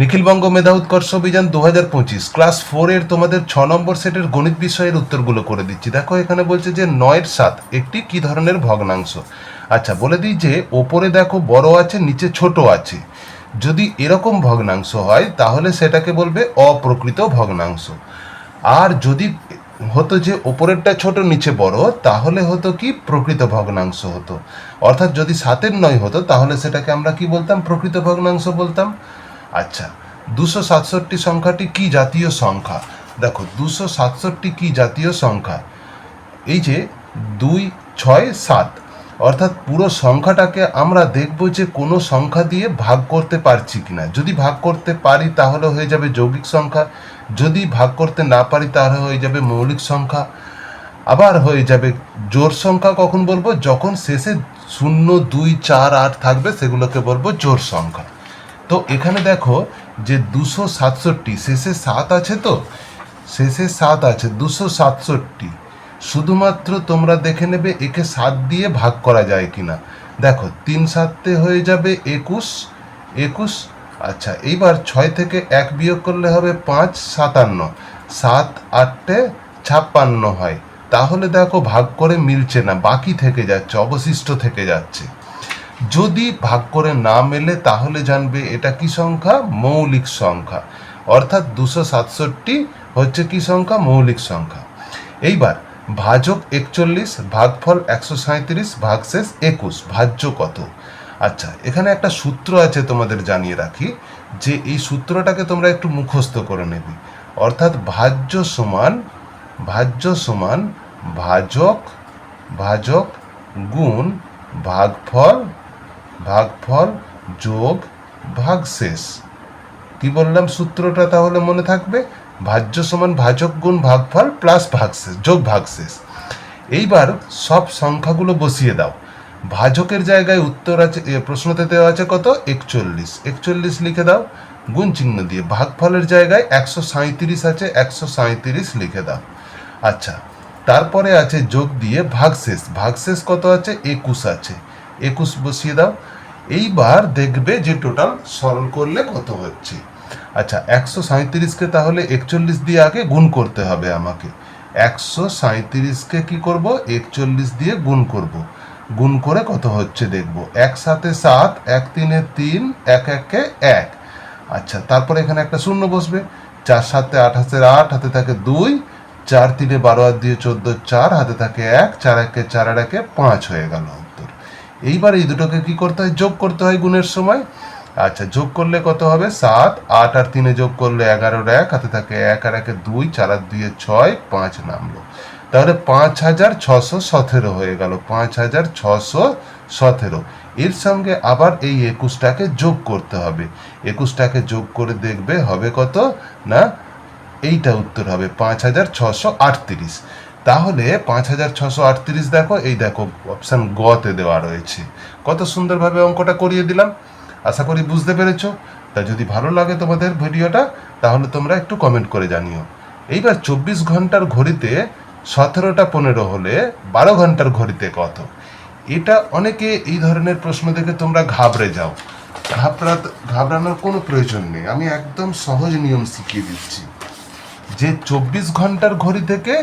নিখিলবঙ্গ মেধা উৎকর্ষ অভিযান দু হাজার পঁচিশ, ক্লাস ফোরের তোমাদের ছ নম্বর সেটের গণিত বিষয়ের উত্তরগুলো করে দিচ্ছি। দেখো, এখানে বলছে যে নয়ের সাত, একটি কি ধরনের ভগ্নাংশ? আচ্ছা বলে দিই যে ওপরে দেখো বড় আছে, নিচে ছোট আছে। যদি এরকম ভগ্নাংশ হয়, তাহলে সেটাকে বলবে অপ্রকৃত ভগ্নাংশ। আর যদি হতো যে ওপরেরটা ছোট, নিচে বড়, তাহলে হতো কি? প্রকৃত ভগ্নাংশ হতো। অর্থাৎ যদি সাতের নয় হতো, তাহলে সেটাকে আমরা কি বলতাম? প্রকৃত ভগ্নাংশ বলতাম। আচ্ছা দুশো সাতষট্টি সংখ্যাটি কি জাতীয় সংখ্যা? দেখো, দুশো সাতষট্টি কি জাতীয় সংখ্যা? এই যে দুই, ছয়, সাত, অর্থাৎ পুরো সংখ্যাটাকে আমরা দেখব যে কোনো সংখ্যা দিয়ে ভাগ করতে পারছি কি না যদি ভাগ করতে পারি তাহলে হয়ে যাবে যৌগিক সংখ্যা, যদি ভাগ করতে না পারি তাহলে হয়ে যাবে মৌলিক সংখ্যা। আবার হয়ে যাবে জোর সংখ্যা কখন বলব? যখন শেষে শূন্য, দুই, চার, আট থাকবে সেগুলোকে বলব জোর সংখ্যা। তো এখানে দেখো যে দুশো সাতষট্টি, শেষে সাত আছে তো? শেষে সাত আছে, দুশো সাতষট্টি। শুধুমাত্র তোমরা দেখে নেবে একে সাত দিয়ে ভাগ করা যায় কি না দেখো, তিন সাতে হয়ে যাবে একুশ একুশ আচ্ছা এইবার ছয় থেকে এক বিয়োগ করলে হবে পাঁচ, সাতান্ন। সাত আটটে ছাপ্পান্ন হয়। তাহলে দেখো ভাগ করে মিলছে না, বাকি থেকে যাচ্ছে, অবশিষ্ট থেকে যাচ্ছে। যদি ভাগ করে না মেলে, তাহলে জানবে এটা কি সংখ্যা? মৌলিক সংখ্যা। অর্থাৎ দুশো সাতষট্টি হচ্ছে কি সংখ্যা? মৌলিক সংখ্যা। এইবার ভাজক একচল্লিশ, ভাগফল একশো সাঁত্রিশ ভাগশেষ একুশ। ভাজ্য কত? আচ্ছা এখানে একটা সূত্র আছে তোমাদের জানিয়ে রাখি, যে এই সূত্রটাকে তোমরা একটু মুখস্থ করে নেবে। অর্থাৎ ভাজ্য সমান ভাজ্য সমান ভাজক ভাজক গুণ ভাগফল ভাগফল যোগ ভাগশেষ। কি বললাম সূত্রটা তাহলে মনে থাকবে? ভাজ্য সমান ভাজক গুণ ভাগফল প্লাস ভাগশেষ, যোগ ভাগশেষ। এইবার সব সংখ্যাগুলো বসিয়ে দাও। ভাজকের জায়গায় উত্তর আছে প্রশ্নতে দেওয়া আছে কত? একচল্লিশ। একচল্লিশ লিখে দাও, গুণ চিহ্ন দিয়ে। ভাগফলের জায়গায় একশো সাঁত্রিশ আছে, একশো সাঁত্রিশ লিখে দাও। আচ্ছা তারপরে আছে যোগ দিয়ে ভাগশেষ। ভাগশেষ কত আছে? একুশ আছে। একুশ বসিয়ে দাও। এইবার দেখবে যে টোটাল সরল করলে কত হচ্ছে। আচ্ছা একশো সাঁত্রিশকে তাহলে একচল্লিশ দিয়ে আগে গুণ করতে হবে আমাকে। একশো সাঁত্রিশকে কী করব? একচল্লিশ দিয়ে গুণ করব। গুণ করে কত হচ্ছে দেখব? এক সাথে সাত, এক তিনে তিন, এক একে এক। আচ্ছা তারপরে এখানে একটা শূন্য বসবে। চার সাতে আঠাশের আট, হাতে থাকে দুই। চার তিনে বারো আর দিয়ে চোদ্দ, চার, হাতে থাকে এক। চার একে চার আর একে পাঁচ হয়ে গেল। এইবার এই দুটোকে কি করতে হয়? যোগ করতে হয় গুণের সময়। আচ্ছা যোগ করলে কত হবে? সাত, আট আর তিনে যোগ করলে এগারোর এক, হাতে থাকে এক আর একে দুই, চার আর দুইয়ে ছয়, পাঁচ নামলো। তাহলে পাঁচ হাজার ছশো সতেরো হয়ে গেল, পাঁচ হাজার ছশো সতেরো। এর সঙ্গে আবার এই একুশটাকে যোগ করতে হবে। একুশটাকে যোগ করে দেখবে হবে কত? না, এইটা উত্তর হবে, পাঁচ হাজার ছশো আটত্রিশ। তাহলে পাঁচ হাজার ছশো আটত্রিশ দেখো, এই দেখো অপশান গতে দেওয়া রয়েছে। কত সুন্দরভাবে অঙ্কটা করিয়ে দিলাম। আশা করি বুঝতে পেরেছ। তা যদি ভালো লাগে তোমাদের ভিডিওটা, তাহলে তোমরা একটু কমেন্ট করে জানিও। এইবার চব্বিশ ঘণ্টার ঘড়িতে সতেরোটা পনেরো হলে বারো ঘণ্টার ঘড়িতে কত? এটা অনেকে এই ধরনের প্রশ্ন দেখে তোমরা ঘাবড়ে যাও। ঘাবড়া, ঘাবড়ানোর কোনো প্রয়োজন নেই। আমি একদম সহজ নিয়ম শিখিয়ে দিচ্ছি। যে চব্বিশ ঘণ্টার ঘড়ি থেকে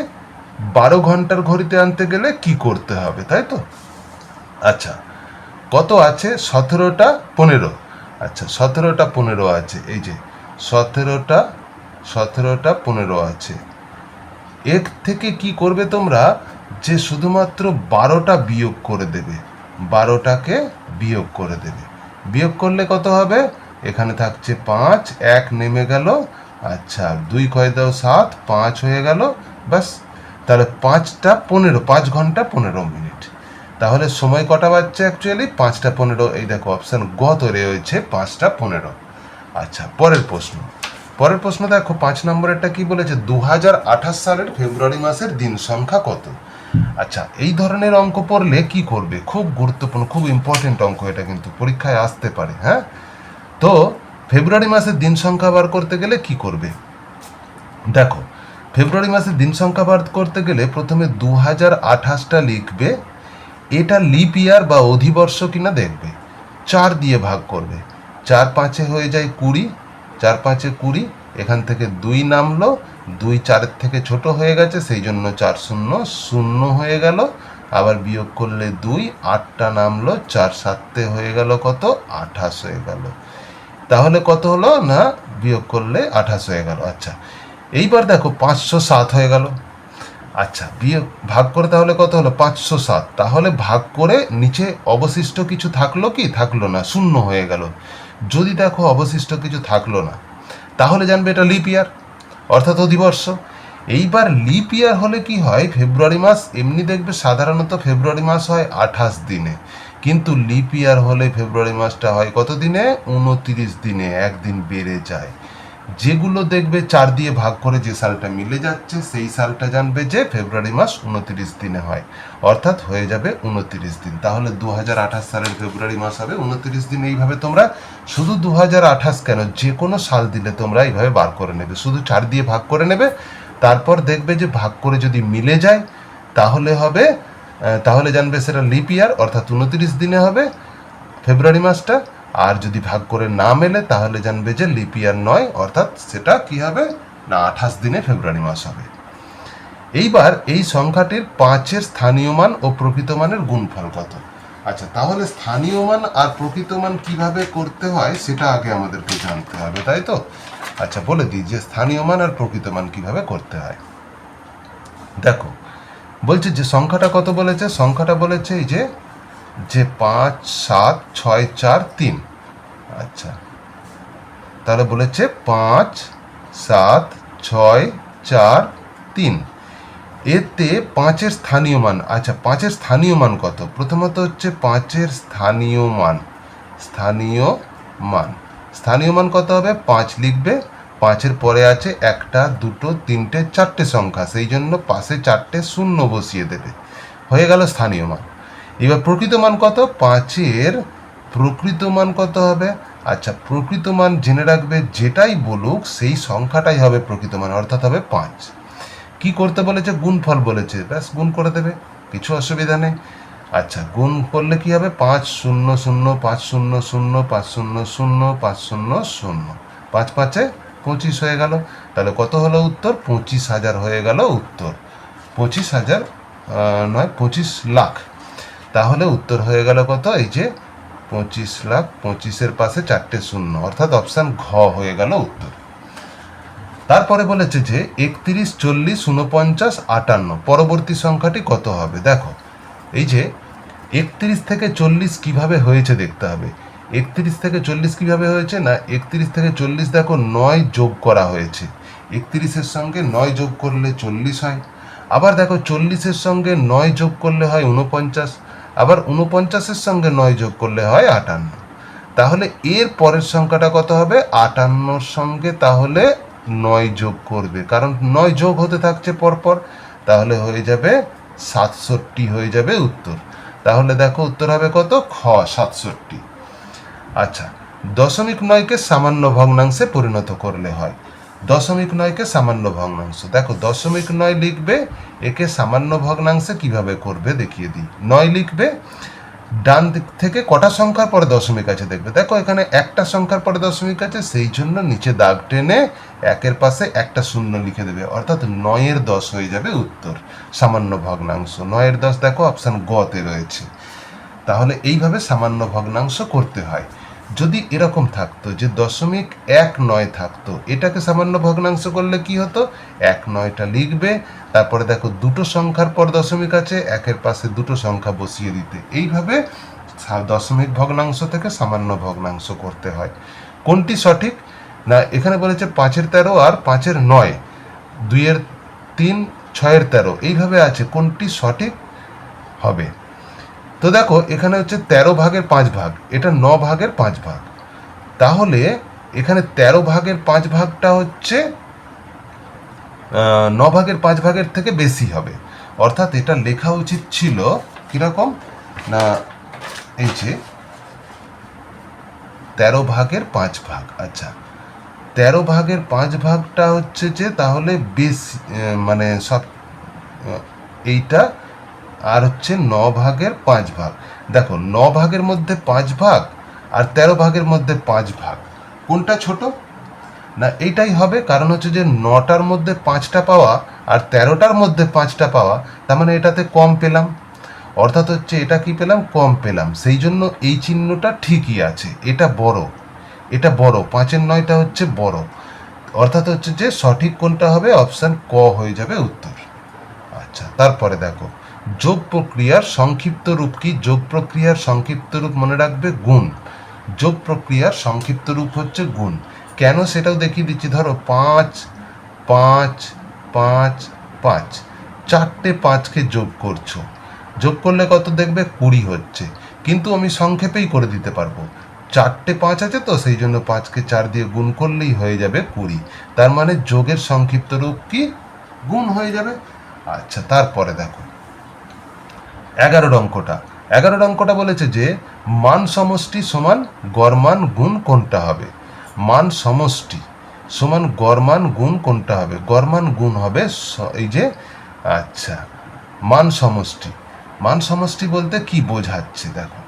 বারো ঘণ্টার ঘড়িতে আনতে গেলে কি করতে হবে, তাই তো? আচ্ছা কত আছে? সতেরোটা পনেরো। আচ্ছা সতেরোটা পনেরো আছে, এই যে সতেরোটা সতেরোটা পনেরো আছে। এর থেকে কি করবে তোমরা? যে শুধুমাত্র বারোটা বিয়োগ করে দেবে, বারোটাকে বিয়োগ করে দেবে। বিয়োগ করলে কত হবে? এখানে থাকছে পাঁচ, এক নেমে গেল আচ্ছা দুই কয় দাও সাত, পাঁচ হয়ে গেল, ব্যাস। তাহলে পাঁচটা পনেরো, পাঁচ ঘণ্টা পনেরো মিনিট। তাহলে সময় কটা বাজছে অ্যাকচুয়ালি পাঁচটা পনেরো, এই দেখো অপশান গত রয়েছে পাঁচটা পনেরো। আচ্ছা পরের প্রশ্ন। পরের প্রশ্ন দেখো, পাঁচ নম্বরেরটা কি বলেছে? দু হাজার আঠাশ সালের ফেব্রুয়ারি মাসের দিন সংখ্যা কত? আচ্ছা এই ধরনের অঙ্ক পড়লে কি করবে? খুব গুরুত্বপূর্ণ, খুব ইম্পর্টেন্ট অঙ্ক এটা কিন্তু, পরীক্ষায় আসতে পারে হ্যাঁ? তো, ফেব্রুয়ারি মাসের দিন সংখ্যা বার করতে গেলে কি করবে? দেখো ফেব্রুয়ারি মাসে দিন সংখ্যা বার করতে গেলে প্রথমে দু হাজার আঠাশটা লিখবে। এটা লিপ ইয়ার বা অধিবর্ষ কিনা দেখবে। চার দিয়ে ভাগ করবে। চার পাঁচে হয়ে যায় কুড়ি, চার পাঁচে কুড়ি, এখান থেকে দুই নামলো, দুই চারের থেকে ছোট হয়ে গেছে, সেই জন্য চার শূন্য শূন্য হয়ে গেল। আবার বিয়োগ করলে দুই, আটটা নামলো, চার সাতে হয়ে গেল কত? আঠাশ হয়ে গেল। তাহলে কত হলো? না, বিয়োগ করলে আঠাশ হয়ে গেল। আচ্ছা এইবার দেখো পাঁচশো সাত হয়ে গেল। আচ্ছা বিয়োগ ভাগ করে তাহলে কত হলো? পাঁচশো সাত। তাহলে ভাগ করে নিচে অবশিষ্ট কিছু থাকল কি? থাকল না, শূন্য হয়ে গেল। যদি দেখো অবশিষ্ট কিছু থাকল না, তাহলে জানবে এটা লিপ ইয়ার অর্থাৎ অধিবর্ষ। এইবার লিপ ইয়ার হলে কি হয়? ফেব্রুয়ারি মাস, এমনি দেখবে সাধারণত ফেব্রুয়ারি মাস হয় আঠাশ দিনে। কিন্তু লিপ ইয়ার হলে ফেব্রুয়ারি মাসটা হয় কত দিনে? উনতিরিশ দিনে, একদিন বেড়ে যায়। যেগুলো দেখবে চার দিয়ে ভাগ করে যে সালটা মিলে যাচ্ছে, সেই সালটা জানবে যে ফেব্রুয়ারি মাস উনতিরিশ দিনে হয়। অর্থাৎ হয়ে যাবে উনতিরিশ দিন। তাহলে দু হাজার আঠাশ সালের ফেব্রুয়ারি মাস হবে, উনতিরিশ দিন এইভাবে তোমরা শুধু দু হাজার আঠাশ কেন, যে কোনো সাল দিলে তোমরা এইভাবে বার করে নেবে। শুধু চার দিয়ে ভাগ করে নেবে, তারপর দেখবে যে ভাগ করে যদি মিলে যায়, তাহলে হবে তাহলে জানবে সেটা লিপ ইয়ার, অর্থাৎ উনতিরিশ দিনে হবে। ফেব্রুয়ারি মাসটা আর যদি ভাগ করে না মেলে, তাহলে জানবে যে লিপ ইয়ার নয়, অর্থাৎ সেটা কি হবে? না, আঠাশ দিনে ফেব্রুয়ারি মাস হবে। এইবার এই সংখ্যাটির পাঁচের স্থানীয় মান ও প্রকৃত মানের গুণফল কত? আচ্ছা তাহলে স্থানীয় মান আর প্রকৃত মান কীভাবে করতে হয়, সেটা আগে আমাদেরকে জানতে হবে, তাই তো? আচ্ছা বলে দিই যে স্থানীয় মান আর প্রকৃত মান কীভাবে করতে হয়। দেখো, বলছে যে সংখ্যাটা কত বলেছে? সংখ্যাটা বলেছে এই যে যে পাঁচ, সাত, ছয়, চার, তিন। আচ্ছা। তাহলে বলেছে পাঁচ, সাত, ছয়, চার, তিন। এতে পাঁচের স্থানীয় মান আচ্ছা পাঁচের স্থানীয় মান কত? প্রথমত হচ্ছে পাঁচের স্থানীয় মান। স্থানীয় মান। স্থানীয় মান কত হবে? পাঁচ লিখবে। পাঁচের পরে আছে একটা, দুটো, তিনটে, চারটে সংখ্যা। সেই জন্য পাশে চারটে শূন্য বসিয়ে দেবে। হয়ে গেল স্থানীয় মান। এবার প্রকৃত মান কত? পাঁচের প্রকৃত মান কত হবে? আচ্ছা প্রকৃত মান জেনে রাখবে যেটাই বলুক, সেই সংখ্যাটাই হবে প্রকৃত মান, অর্থাৎ হবে পাঁচ। কি করতে বলেছে? গুণফল বলেছে। ব্যাস, গুণ করে দেবে, কিছু অসুবিধা নেই। আচ্ছা গুণ করলে কি হবে? পাঁচ শূন্য শূন্য, পাঁচ শূন্য শূন্য, পাঁচ শূন্য শূন্য, পাঁচ শূন্য শূন্য। পাঁচ পাঁচে পঁচিশ হয়ে গেল। তাহলে কত হলো উত্তর? পঁচিশ হাজার হয়ে গেল উত্তর। পঁচিশ হাজার নয়, পঁচিশ লাখ। তাহলে উত্তর হয়ে গেল কত? এই যে পঁচিশ লাখ পঁচিশের পাশে চারটে শূন্য, অর্থাৎ অপশান ঘ হয়ে গেল উত্তর। তারপরে বলেছে যে একত্রিশ, চল্লিশ উনপঞ্চাশ আটান্ন, পরবর্তী সংখ্যাটি কত হবে? দেখো, এই যে একত্রিশ থেকে চল্লিশ কীভাবে হয়েছে দেখতে হবে। একত্রিশ থেকে চল্লিশ কীভাবে হয়েছে না একত্রিশ থেকে চল্লিশ দেখো নয় যোগ করা হয়েছে। একত্রিশের সঙ্গে নয় যোগ করলে চল্লিশ হয়। আবার দেখো চল্লিশের সঙ্গে নয় যোগ করলে হয় উনপঞ্চাশ আবার উনপঞ্চাশের সঙ্গে নয় যোগ করলে হয় আটান্ন। তাহলে এর পরের সংখ্যাটা কত হবে? আটান্নর সঙ্গে তাহলে নয় যোগ করবে। কারণ নয় যোগ হতে থাকছে পরপর, তাহলে হয়ে যাবে সাতষট্টি, হয়ে যাবে উত্তর। তাহলে দেখো উত্তর হবে কত? খ, সাতষট্টি। আচ্ছা দশমিক নয়কে সামান্য ভগ্নাংশে পরিণত করলে হয়। দশমিক নয়কে সামান্য ভগ্নাংশ। দেখো, দশমিক নয় লিখবে, একে সামান্য ভগ্নাংশে কীভাবে করবে দেখিয়ে দিই। নয় লিখবে, ডান দিক থেকে কটা সংখ্যার পরে দশমিক আছে দেখবে। দেখো, এখানে একটা সংখ্যার পরে দশমিক আছে, সেই জন্য নিচে দাগ টেনে একের পাশে একটা শূন্য লিখে দেবে। অর্থাৎ নয়ের দশ হয়ে যাবে উত্তর, সামান্য ভগ্নাংশ। নয়ের দশ দেখো অপশান গতে রয়েছে। তাহলে এইভাবে সামান্য ভগ্নাংশ করতে হয়। যদি এরকম থাকতো যে দশমিক এক নয় থাকতো, এটাকে সামান্য ভগ্নাংশ করলে কি হতো? এক নয়টা লিখবে, তারপরে দেখো দুটো সংখ্যার পর দশমিক আছে, একের পাশে দুটো সংখ্যা বসিয়ে দিতে। এইভাবে দশমিক ভগ্নাংশ থেকে সামান্য ভগ্নাংশ করতে হয়। কোনটি সঠিক? না, এখানে বলেছে পাঁচের তেরো আর পাঁচের নয়, দুইয়ের তিন, ছয়ের তেরো, এইভাবে আছে। কোনটি সঠিক? হবে। তো দেখো, এখানে হচ্ছে তেরো ভাগের পাঁচ ভাগ। এটা ন ভাগের পাঁচ ভাগ। তাহলে এখানে তেরো ভাগের পাঁচ ভাগটা হচ্ছে ন ভাগের পাঁচ ভাগের থেকে বেশি হবে। অর্থাৎ এটা লেখা উচিত ছিল কীরকম? না, এই যে, তেরো ভাগের পাঁচ ভাগ। আচ্ছা তেরো ভাগের পাঁচ ভাগটা হচ্ছে যে, তাহলে বেশি মানে সব এইটা আর হচ্ছে ন ভাগের পাঁচ ভাগ। দেখো, ন ভাগের মধ্যে পাঁচ ভাগ আর তেরো ভাগের মধ্যে পাঁচ ভাগ। কোনটা ছোট? না, এইটাই হবে কারণ হচ্ছে যে নটার মধ্যে পাঁচটা পাওয়া আর তেরোটার মধ্যে পাঁচটা পাওয়া, তার মানে এটাতে কম পেলাম। অর্থাৎ হচ্ছে এটা কি পেলাম? কম পেলাম। সেই জন্য এই চিহ্নটা ঠিকই আছে। এটা বড়। এটা বড়। পাঁচের নয়টা হচ্ছে বড়। অর্থাৎ হচ্ছে যে সঠিক কোনটা হবে? অপশান ক হয়ে যাবে উত্তর। আচ্ছা তারপরে দেখো। যোগ প্রক্রিয়ার সংক্ষিপ্ত রূপ কি? যোগ প্রক্রিয়ার সংক্ষিপ্ত রূপ মনে রাখবে গুণ। যোগ প্রক্রিয়ার সংক্ষিপ্ত রূপ হচ্ছে গুণ। কেন সেটাও দেখিয়ে দিচ্ছি, ধরো পাঁচ পাঁচ পাঁচ পাঁচ। চারটে পাঁচকে যোগ করছ। যোগ করলে কত দেখবে? কুড়ি হচ্ছে। কিন্তু আমি সংক্ষেপেই করে দিতে পারব। চারটে পাঁচ আছে তো, সেই জন্য পাঁচকে চার দিয়ে গুণ করলেই হয়ে যাবে কুড়ি। তার মানে যোগের সংক্ষিপ্ত রূপ কি? গুণ হয়ে যাবে। আচ্ছা তারপরে দেখো। এগারোর অঙ্কটা এগারোর অঙ্কটা বলেছে যে, মান সমষ্টি সমান গড়মান গুণ কোনটা হবে? মান সমষ্টি সমান গড়মান গুণ কোনটা হবে? গড়মান গুণ হবে এই যে আচ্ছা মান সমষ্টি। মান সমষ্টি বলতে কি বোঝাচ্ছে, দেখো।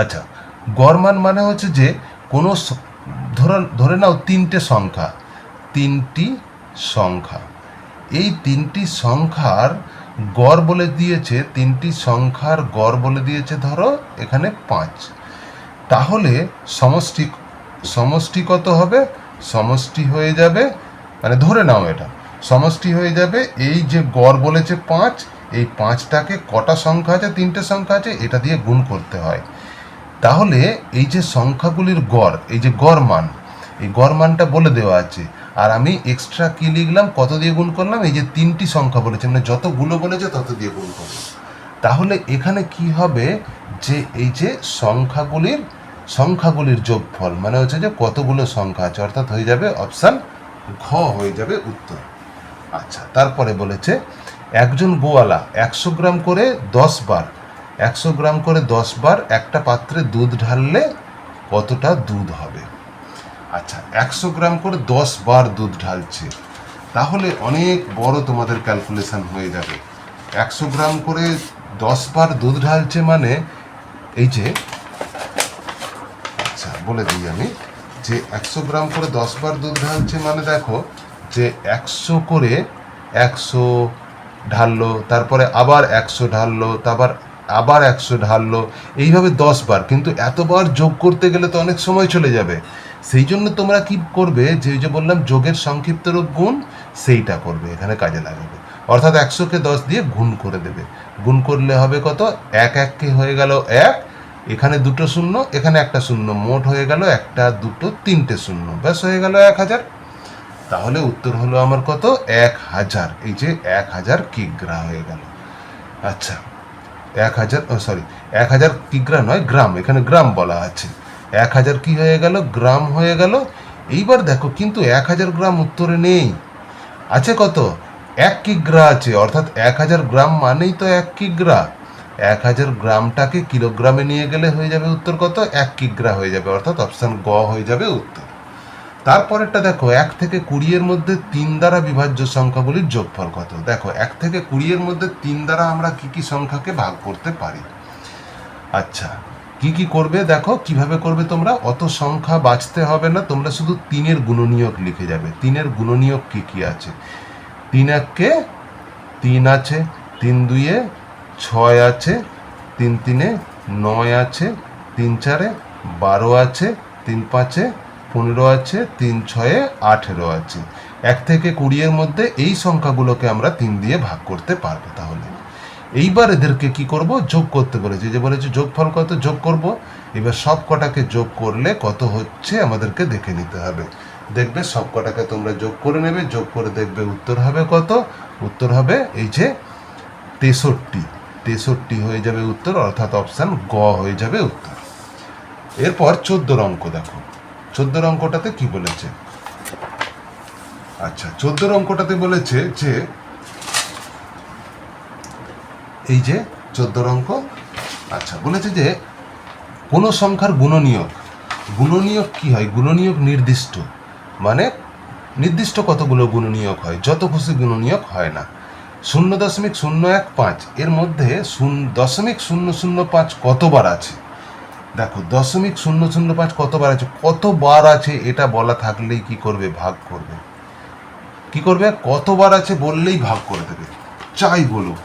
আচ্ছা গড়মান মানে হচ্ছে যে, কোনো ধরে নাও তিনটে সংখ্যা, তিনটি সংখ্যা। এই তিনটি সংখ্যার গড় বলে দিয়েছে তিনটি সংখ্যার গড় বলে দিয়েছে, ধরো, এখানে পাঁচ। তাহলে সমষ্টি সমষ্টি কত হবে? সমষ্টি হয়ে যাবে মানে ধরে নাও এটা, সমষ্টি হয়ে যাবে এই যে গড় বলেছে পাঁচ, এই পাঁচটাকে কটা সংখ্যা আছে? তিনটে সংখ্যা আছে, এটা দিয়ে গুণ করতে হয়। তাহলে এই যে সংখ্যাগুলির গড়, এই যে গড় মান, এই গড় মানটা বলে দেওয়া আছে আর আমি এক্সট্রা কি লিখলাম, কত দিয়ে গুণ করলাম? এই যে তিনটি সংখ্যা বলেছে মানে যতগুলো বলেছে তত দিয়ে গুণ করলাম। তাহলে এখানে কি হবে? যে এই যে সংখ্যাগুলির সংখ্যাগুলির যোগফল মানে হচ্ছে যে কতগুলো সংখ্যা আছে, অর্থাৎ হয়ে যাবে অপশান ঘ হয়ে যাবে উত্তর। আচ্ছা তারপরে বলেছে, একজন গোয়ালা একশো গ্রাম করে দশ বার, একশো গ্রাম করে দশ বার একটা পাত্রে দুধ ঢাললে কতটা দুধ হবে? আচ্ছা একশো গ্রাম করে দশ বার দুধ ঢালছে। তাহলে অনেক বড় তোমাদের ক্যালকুলেশন হয়ে যাবে। একশো গ্রাম করে দশ বার দুধ ঢালছে মানে এই যে আচ্ছা বলে দিই আমি, যে একশো গ্রাম করে দশ বার দুধ ঢালছে মানে দেখো, যে একশো করে একশো ঢাললো, তারপরে আবার একশো ঢাললো, তারপর আবার একশো ঢাললো, এইভাবে দশ বার। কিন্তু এতবার যোগ করতে গেলে তো অনেক সময় চলে যাবে। সেই জন্য তোমরা কি করবে? যে যে বললাম, যোগের সংক্ষিপ্ত রূপ গুণ, সেইটা করবে, এখানে কাজে লাগাবে। অর্থাৎ একশোকে দশ দিয়ে গুণ করে দেবে। গুণ করলে হবে কত? এক এককে হয়ে গেল এক, এখানে দুটো শূন্য, এখানে একটা শূন্য, মোট হয়ে গেল একটা, দুটো, তিনটে শূন্য, ব্যাস হয়ে গেল এক হাজার। তাহলে উত্তর হলো আমার কত? এক হাজার। এই যে এক হাজার কিগ্রা হয়ে গেল। আচ্ছা এক হাজার সরি, এক হাজার কিগ্রা নয়, গ্রাম, এখানে গ্রাম বলা আছে। এক হাজার কি হয়ে গেল? গ্রাম হয়ে গেল। এইবার দেখো, কিন্তু এক হাজার গ্রাম উত্তরে নেই। আছে কত? এক কিগ্রা আছে। অর্থাৎ এক হাজার গ্রাম মানেই তো এক কিগ্রা। এক হাজার গ্রামটাকে কিলোগ্রামে নিয়ে গেলে হয়ে যাবে উত্তর কত? এক কিগ্রা হয়ে যাবে। অর্থাৎ অপশান গ হয়ে যাবে উত্তর। তারপরেরটা দেখো, এক থেকে কুড়িয়ের মধ্যে তিন দ্বারা বিভাজ্য সংখ্যাগুলির যোগফল কত? দেখো, এক থেকে কুড়িয়ের মধ্যে তিন দ্বারা আমরা কি কি সংখ্যাকে ভাগ করতে পারি? আচ্ছা কি কি করবে দেখো, কীভাবে করবে তোমরা? অত সংখ্যা বাঁচতে হবে না, তোমরা শুধু তিনের গুণনীয়ক লিখে যাবে। তিনের গুণনীয়ক কি কি আছে? তিন এককে তিন আছে, তিন দুইয়ে ছয় আছে, তিন তিনে নয় আছে, তিন চারে বারো আছে, তিন পাঁচে পনেরো আছে, তিন ছয়ে আঠেরো আছে। এক থেকে কুড়িয়ের মধ্যে এই সংখ্যাগুলোকে আমরা তিন দিয়ে ভাগ করতে পারব তাহলে। এইবার এদেরকে কি করব? যোগ করতে বলেছে। যে বলেছে যোগফল কত? যোগ করব। এবার সব কটাকে যোগ করলে কত হচ্ছে আমাদেরকে দেখে নিতে হবে। দেখবে সব কটাকে তোমরা যোগ করে নেবে। যোগ করে দেখবে উত্তর হবে কত? উত্তর হবে এই যে তেষট্টি। তেষট্টি হয়ে যাবে উত্তর, অর্থাৎ অপশান গ হয়ে যাবে উত্তর। এরপর চোদ্দোর অঙ্ক দেখো। চোদ্দোর অঙ্কটাতে কি বলেছে? আচ্ছা চোদ্দোর অঙ্কটাতে বলেছে যে এই যে চোদ্দোর অঙ্ক আচ্ছা বলেছে যে কোনো সংখ্যার গুণনীয়ক গুণনীয়ক কি হয়? গুণনীয়ক নির্দিষ্ট মানে নির্দিষ্ট কতগুলো গুণনীয়ক হয়? যত খুশি গুণনীয়ক হয় না। শূন্য দশমিক শূন্য এক পাঁচ, এর মধ্যে শূন্য দশমিক শূন্য শূন্য পাঁচ কতবার আছে? দেখো, দশমিক শূন্য শূন্য পাঁচ কতবার আছে? কতবার আছে এটা বলা থাকলেই কি করবে? ভাগ করবে। কি করবে? কতবার আছে বললেই ভাগ করে দেবে। চাই বলো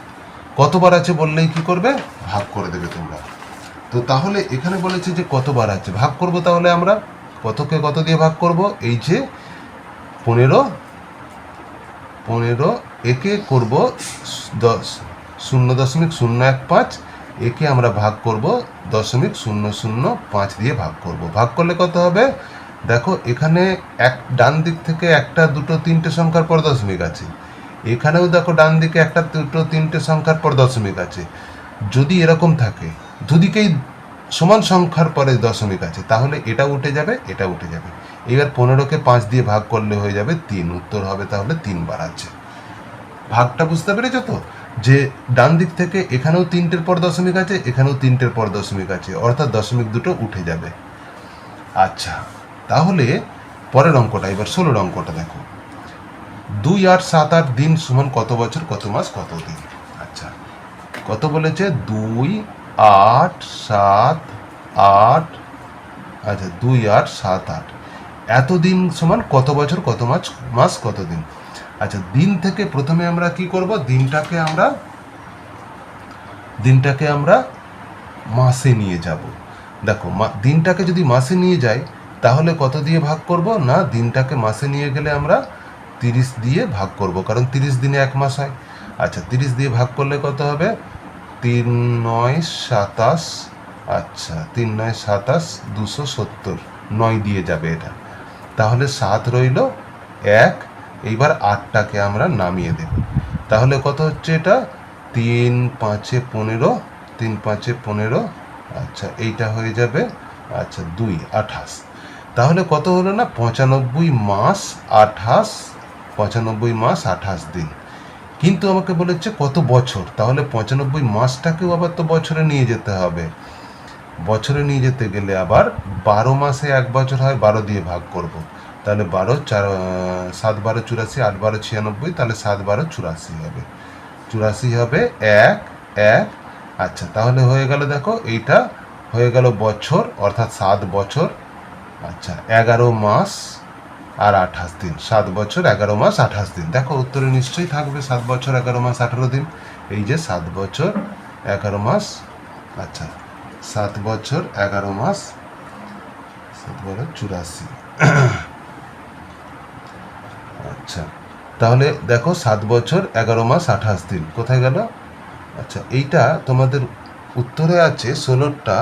কতবার আছে বললেই কি করবে? ভাগ করে দেবে তোমরা। তো তাহলে এখানে বলেছে যে কতবার আছে? ভাগ করব তাহলে আমরা? কতকে কত দিয়ে ভাগ করব? এই যে পনেরো পনেরো, একে করব দশ, শূন্য দশমিক শূন্য এক পাঁচ, একে আমরা ভাগ করব দশমিক শূন্য শূন্য পাঁচ দিয়ে ভাগ করব। ভাগ করলে কত হবে? দেখো, এখানে এক, ডান দিক থেকে একটা, দুটো, তিনটে সংখ্যার পর দশমিক আছে। এখানেও দেখো ডান দিকে একটা দুটো তিনটে সংখ্যার পর দশমিক আছে। যদি এরকম থাকে, দুদিকেই সমান সংখ্যার পরে দশমিক আছে, তাহলে এটা উঠে যাবে, এটা উঠে যাবে। এবার পনেরোকে পাঁচ দিয়ে ভাগ করলে হয়ে যাবে তিন, উত্তর হবে তাহলে তিনবার আছে। ভাগটা বুঝতে পেরেছ তো? যে ডান দিক থেকে এখানেও তিনটের পর দশমিক আছে, এখানেও তিনটের পর দশমিক আছে, অর্থাৎ দশমিক দুটো উঠে যাবে। আচ্ছা তাহলে পরের অঙ্কটা, এবার ষোলোর অঙ্কটা দেখো। দুই আট সাত আট দিন সমান কত বছর, কত মাস, কত দিন? আচ্ছা কত বলেছে? দুই আট সাত আট আচ্ছা দুই আট সাত আট। এত দিন সমান কত বছর, কত মাস মাস, কত দিন? আচ্ছা দিন থেকে প্রথমে আমরা কি করব? দিনটাকে আমরা দিনটাকে আমরা মাসে নিয়ে যাব। দেখো দিনটাকে যদি মাসে নিয়ে যাই, তাহলে কত দিয়ে ভাগ করব? না, দিনটাকে মাসে নিয়ে গেলে আমরা তিরিশ দিয়ে ভাগ করব, কারণ তিরিশ দিনে এক মাস হয়। আচ্ছা তিরিশ দিয়ে ভাগ করলে কত হবে? তিন নয় সাতাশ আচ্ছা তিন নয় সাতাশ দুশো সত্তর, নয় দিয়ে যাবে এটা। তাহলে সাত রইল এক, এইবার আটটাকে আমরা নামিয়ে দেব। তাহলে কত হচ্ছে এটা? তিন পাঁচে পনেরো, তিন পাঁচে পনেরো আচ্ছা এইটা হয়ে যাবে আচ্ছা দুই, আঠাশ। তাহলে কত হলো না? পঁচানব্বই মাস আঠাশ পঁচানব্বই মাস আঠাশ দিন। কিন্তু আমাকে বলেছে, কত বছর? তাহলে পঁচানব্বই মাসটাকেও আবার তো বছরে নিয়ে যেতে হবে। বছরে নিয়ে যেতে গেলে আবার বারো মাসে এক বছর হয়, বারো দিয়ে ভাগ করব। তাহলে বারো, চার সাত, বারো, চুরাশি, আট, বারো, ছিয়ানব্বই, তাহলে সাত, বারো, চুরাশি হবে। চুরাশি হবে এক এক। আচ্ছা তাহলে হয়ে গেল দেখো, এইটা হয়ে গেল বছর, অর্থাৎ সাত বছর। আচ্ছা এগারো মাস। আর আঠাশ দিন, সাত বছর, এগারো মাস, আঠাশ দিন। দেখো, উত্তরে নিশ্চয়ই থাকবে সাত বছর, এগারো মাস, আঠারো দিন। এই যে সাত বছর, এগারো মাস আচ্ছা সাত বছর, এগারো মাস, সাত বছর, চুরাশি। আচ্ছা তাহলে দেখো, সাত বছর, এগারো মাস, আঠাশ দিন। কোথায় গেল? আচ্ছা এইটা তোমাদের উত্তরে আছে ষোলোরটা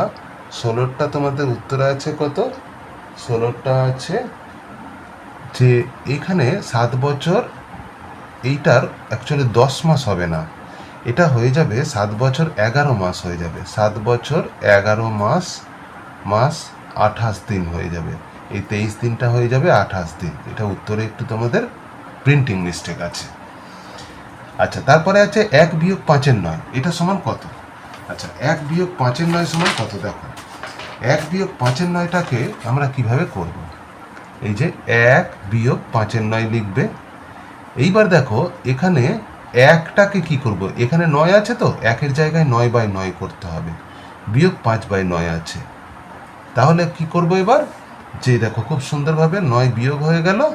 ষোলোরটা তোমাদের উত্তরে আছে কত? ষোলোরটা আছে যে এখানে সাত বছর, এইটার অ্যাকচুয়ালি দশ মাস হবে না। এটা হয়ে যাবে সাত বছর এগারো মাস হয়ে যাবে। সাত বছর এগারো মাস মাস আঠাশ দিন হয়ে যাবে। এই তেইশ দিনটা হয়ে যাবে আঠাশ দিন। এটা উত্তরে একটু তোমাদের প্রিন্টিং মিস্টেক আছে। আচ্ছা তারপরে আছে এক বিয়োগ পাঁচের নয়। এটা সমান কত? আচ্ছা এক বিয়োগ পাঁচের নয় সমান কত? দেখো, এক বিয়োগ পাঁচের নয়টাকে আমরা কীভাবে করব? এই যে এক বিয়োগ পাঁচের নয় লিখবে। এইবার দেখো, এখানে একটাকে কি করব? এখানে নয় আছে তো? একের জায়গায় নয় বাই নয় করতে হবে। বিয়োগ পাঁচ বাই নয় আছে। তাহলে কি করব এবার? যে দেখো, খুব সুন্দরভাবে নয় বিয়োগ হয়ে গেল।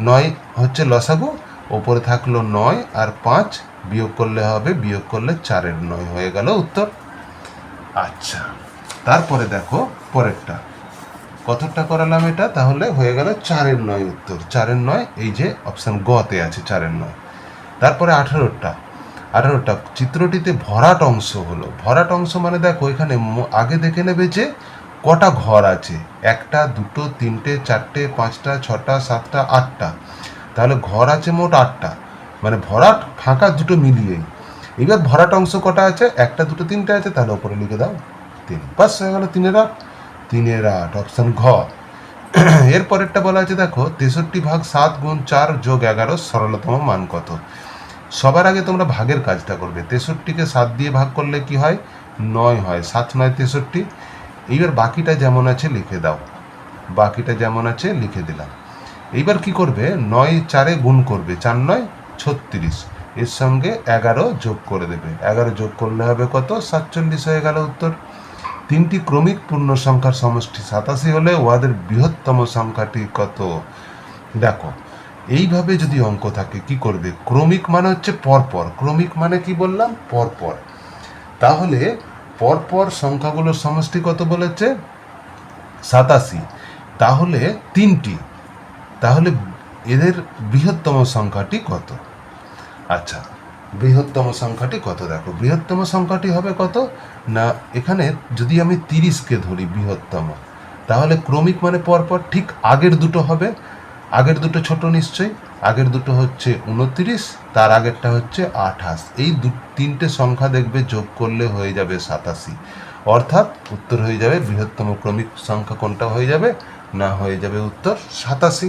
নয় হচ্ছে লসাগু, ওপরে থাকল নয় আর পাঁচ, বিয়োগ করলে হবে, বিয়োগ করলে চারের নয় হয়ে গেল উত্তর। আচ্ছা তারপরে দেখো, পরেরটা। কতটা করালাম এটা, তাহলে হয়ে গেল চারের নয় উত্তর। চারের নয়, এই যে অপশান গতে আছে চারের নয়। তারপরে আঠারোটা আঠারোটা চিত্রটিতে ভরাট অংশ হলো। ভরাট অংশ মানে দেখো এখানে আগে দেখে নেবে যে কটা ঘর আছে। একটা, দুটো, তিনটে, চারটে, পাঁচটা, ছটা, সাতটা, আটটা। তাহলে ঘর আছে মোট আটটা। মানে ভরাট, ফাঁকা দুটো মিলিয়েই। এবার ভরাট অংশ কটা আছে? একটা, দুটো, তিনটে আছে, তাহলে ওপরে লিখে দাও তিন। বাস, হয়ে গেল তিনের আট। তিনের আট অপশান ঘ এর পরেরটা বলা আছে, দেখো, তেষট্টি ভাগ সাত গুণ চার যোগ এগারো সরলতম মান কত? সবার আগে তোমরা ভাগের কাজটা করবে। তেষট্টিকে সাত দিয়ে ভাগ করলে কি হয়? নয় হয়। সাত নয় তেষট্টি। এইবার বাকিটা যেমন আছে, লিখে দাও। বাকিটা যেমন আছে, লিখে দিলাম। এইবার কি করবে? নয় চারে গুণ করবে। চার নয়, ছত্রিশ। এর সঙ্গে এগারো যোগ করে দেবে। এগারো যোগ করলে হবে কত? সাতচল্লিশ হয়ে গেল উত্তর। তিনটি ক্রমিক পূর্ণ সংখ্যার সমষ্টি সাতাশি হলে উহাদের বৃহত্তম সংখ্যাটি কত? দেখো, এইভাবে যদি অঙ্ক থাকে, কি করবে? ক্রমিক মানে হচ্ছে পরপর। ক্রমিক মানে কি বললাম? পরপর। তাহলে পরপর সংখ্যাগুলোর সমষ্টি কত বলেছে? সাতাশি। তাহলে তিনটি। তাহলে এদের বৃহত্তম সংখ্যাটি কত? আচ্ছা বৃহত্তম সংখ্যাটি কত? দেখো, বৃহত্তম সংখ্যাটি হবে কত? না, এখানে যদি আমি তিরিশকে ধরি বৃহত্তম, তাহলে ক্রমিক মানে পরপর ঠিক আগের দুটো হবে। আগের দুটো ছোট নিশ্চয়ই, আগের দুটো হচ্ছে উনত্রিশ, তার আগেরটা হচ্ছে আঠাশ। এই দু, তিনটে সংখ্যা দেখবে যোগ করলে হয়ে যাবে সাতাশি। অর্থাৎ উত্তর হয়ে যাবে বৃহত্তম ক্রমিক সংখ্যা কোনটা হয়ে যাবে? না, হয়ে যাবে উত্তর সাতাশি।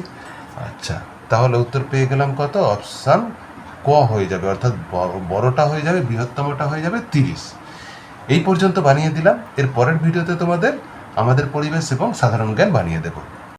আচ্ছা তাহলে উত্তর পেয়ে গেলাম কত? অপশান ক হয়ে যাবে, অর্থাৎ বড়- বড়টা হয়ে যাবে, বৃহত্তমটা হয়ে যাবে তিরিশ। এই পর্যন্ত বানিয়ে দিলাম। এর পরের ভিডিওতে তোমাদের আমাদের পরিবেশ এবং সাধারণ জ্ঞান বানিয়ে দেবো।